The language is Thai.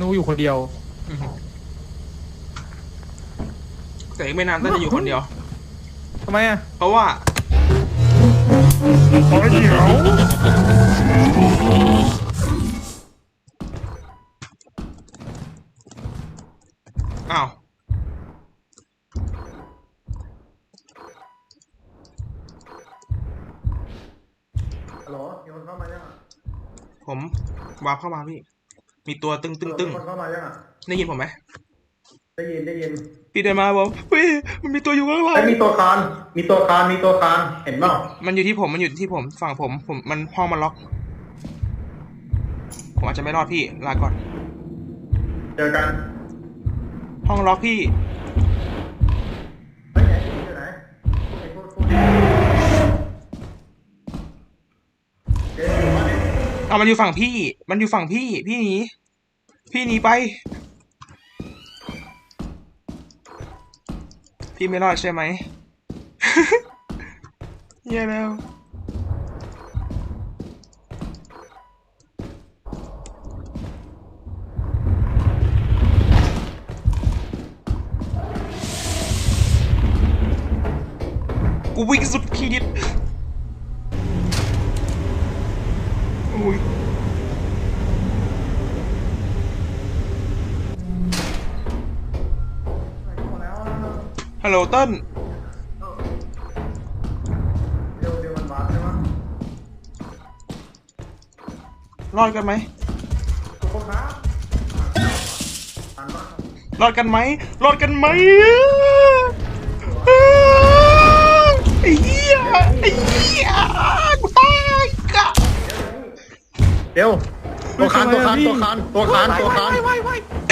นูอยู่คนเดียวอือหือแต่อีกไม่นานต้นจะอยู่คนเดียว ทำไมอะเพราะว่าขอเหี่ยวอ้าวฮัลโหลมีคนเข้ามายังอะผมวาร์ปเข้ามาพี่ มีตัวตึงตึงตึงมีคนเข้ามายังอะได้ยินผมไหมได้ยินได้ยินพี่เดินมาบอกเฮ้ยมันมีตัวอยู่ข้างหลัไอ้งยมีตัวคานมีตัวคานมีตัวคานเห็นเปล่ามันอยู่ที่ผมมันอยู่ที่ผมฝั่งผมผมมันห้องมันล็อก ผมอาจจะไม่รอดพี่ลาก่อน เจอกัน ห้องล็อกพี่ เอามันอยู่ฝั่งพี่ มันอยู่ฝั่งพี่ พี่หนี พี่หนีไป พี่ไม่รอดใช่ไหมเย่แล้ว กูวิ่งสุดขีดอุ้ย เข้ามาแล้ว ฮัลโหลเต้นเดี๋ยวเดี๋ยวมันวาร์ปใช่ไหมรอดกันไหมทุกคนครับทันปะรอดกันไหมรอดกันไหมไอ้เหี้ยไอ้เหี้ยกูตายกะเดี๋ยวตัวคานตัวคานตัวคานตัวคานตัวคาน